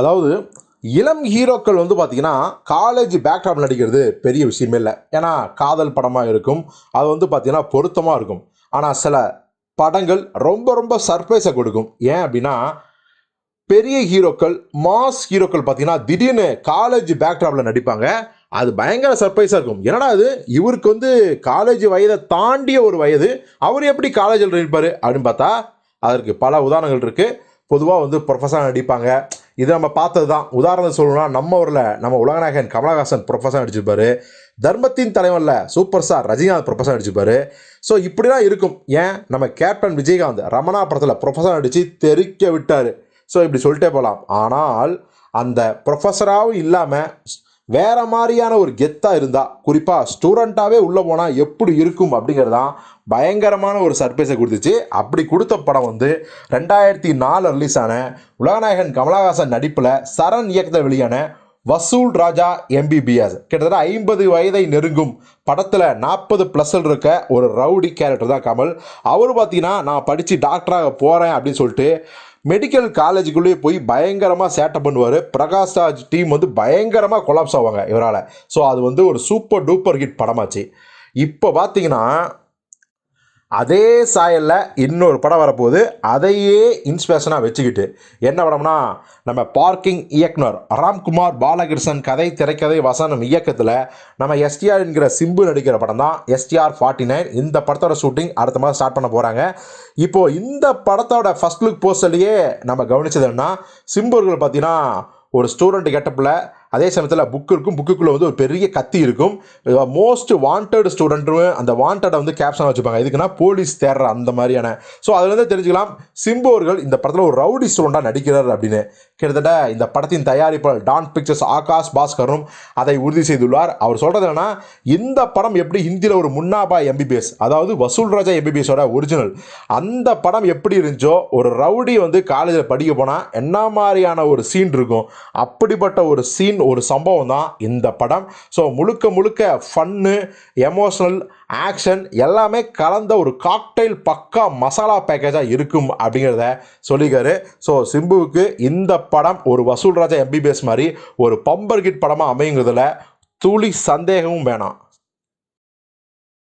அதாவது இளம் ஹீரோக்கள் வந்து பார்த்தீங்கன்னா காலேஜ் பேக்டாப் நடிக்கிறது பெரிய விஷயமே இல்லை. ஏன்னா காதல் படமாக இருக்கும். அது வந்து பார்த்திங்கன்னா பொருத்தமாக இருக்கும். ஆனால் சில படங்கள் ரொம்ப ரொம்ப சர்ப்ரைஸை கொடுக்கும். ஏன் அப்படின்னா பெரிய ஹீரோக்கள் மாஸ் ஹீரோக்கள் பார்த்தீங்கன்னா திடீர்னு காலேஜ் பேக்ராப்பில் நடிப்பாங்க. அது பயங்கர சர்ப்ரைஸாக இருக்கும். என்னடா அது இவருக்கு வந்து காலேஜ் வயதை தாண்டிய ஒரு வயது. அவர் எப்படி காலேஜில் நடிப்பார் அப்படின்னு பார்த்தா அதற்கு பல உதாரணங்கள் இருக்குது பொதுவாக வந்து ப்ரொஃபஸராக நடிப்பாங்க. இது நம்ம பார்த்தது தான் உதாரணம் சொல்லணும்னா நம்ம ஊரில் நம்ம உலகநாயகன் கமலஹாசன் ப்ரொஃபஸர் அடிச்சிருப்பாரு தர்மத்தின் தலைவனில் சூப்பர் ஸ்டார் ரஜினிகாந்த் ப்ரொஃபஸர் நடிச்சிருப்பாரு. ஸோ இப்படிலாம் இருக்கும். ஏன்? நம்ம கேப்டன் விஜயகாந்த் ரமணா படத்தில் ப்ரொஃபஸர் அடித்து தெரிக்க விட்டார். ஸோ இப்படி சொல்லிட்டே போகலாம் ஆனால் அந்த ப்ரொஃபஸராகவும் இல்லாமல் வேற மாதிரியான ஒரு கெத்தாக இருந்தால் குறிப்பாக ஸ்டூடெண்ட்டாகவே உள்ளே போனால் எப்படி இருக்கும் அப்படிங்கிறது தான் பயங்கரமான ஒரு சர்ப்ரைஸை கொடுத்துச்சு. அப்படி கொடுத்த படம் வந்து ரெண்டாயிரத்தி நாலு ரிலீஸ் ஆன உலகநாயகன் கமலஹாசன் நடிப்பில் சரண் இயக்கத்தில் வெளியான வசூல் ராஜா எம்பிபிஎஸ் கிட்டத்தட்ட ஐம்பது வயதை நெருங்கும் படத்தில் நாற்பது ப்ளஸில் இருக்க ஒரு ரவுடி கேரக்டர் தான் கமல். அவர் பார்த்தீங்கன்னா நான் படித்து டாக்டராக போகிறேன் அப்படின்னு சொல்லிட்டு மெடிக்கல் காலேஜுக்குள்ளேயே போய் பயங்கரமாக சேட்டை பண்ணுவார். பிரகாஷ் ராஜ் டீம் வந்து பயங்கரமாக கொலாப்ஸ் ஆவாங்க இவரால். ஸோ அது வந்து ஒரு சூப்பர் டூப்பர் ஹிட் படமாச்சு. இப்போ பார்த்தீங்கன்னா அதே சாயலில் இன்னொரு படம் வரப்போகுது. அதையே இன்ஸ்பிரேஷனாக வச்சுக்கிட்டு என்ன படம்னா நம்ம பார்க்கிங் இயக்குனர் ராம்குமார் பாலகிருஷ்ணன் கதை திரைக்கதை வசனம் இயக்கத்தில் நம்ம எஸ்டிஆர் என்கிற சிம்பு நடிக்கிற படம் தான். எஸ்டிஆர் ஃபார்ட்டி நைன் இந்த படத்தோட ஷூட்டிங் அடுத்த மாதம் ஸ்டார்ட் பண்ண போகிறாங்க இப்போது இந்த படத்தோட ஃபஸ்ட் லுக் போஸ்டர்லேயே நம்ம கவனிச்சது என்ன சிம்புர்கள் பார்த்தீங்கன்னா ஒரு ஸ்டூடெண்ட் கெட்டப்பில் அதே சமயத்தில் புக் இருக்கும். புக்குக்குள்ளே வந்து ஒரு பெரிய கத்தி இருக்கும். மோஸ்ட் வாண்டட் ஸ்டூடெண்ட்டும் அந்த வாண்டடை வந்து கேப்ஷனாக வச்சுப்பாங்க. இதுக்குன்னா போலீஸ் தேடுற அந்த மாதிரியான. ஸோ அதுலேருந்து தெரிஞ்சுக்கலாம். சிம்பு அவர்கள் இந்த படத்தில் ஒரு ரவுடி ஸ்டூடெண்ட்டாக நடிக்கிறார் அப்படின்னு. கிட்டத்தட்ட இந்த படத்தின் தயாரிப்பாளர் டான் பிக்சர்ஸ் ஆகாஷ் பாஸ்கரும் அதை உறுதி செய்துள்ளார். அவர் சொல்கிறது என்னன்னா இந்த படம் எப்படி ஹிந்தியில் ஒரு முன்னாபா எம்பிபிஎஸ் அதாவது வசூல் ராஜா எம்பிபிஎஸோட ஒரிஜினல் அந்த படம் எப்படி இருந்துச்சோ ஒரு ரவுடி வந்து காலேஜில் படிக்க போனால் என்ன மாதிரியான ஒரு சீன் இருக்கும் அப்படிப்பட்ட ஒரு சீன் ஒரு சம்பவம் தான் இந்த படம். ஸோ முழுக்க முழுக்க ஃபன்னு எமோஷனல் ஆக்ஷன் எல்லாமே கலந்த ஒரு காக்டைல் பக்கா மசாலா பேக்கேஜாக இருக்கும் அப்படிங்கிறத சொல்லிக்காரு ஸோ சிம்புவுக்கு இந்த படம் ஒரு வசூல் ராஜா எம்பிபிஎஸ் மாதிரி ஒரு பம்பர் கிட் படமாக அமையுங்கிறதுல துளி சந்தேகமும் வேணாம்.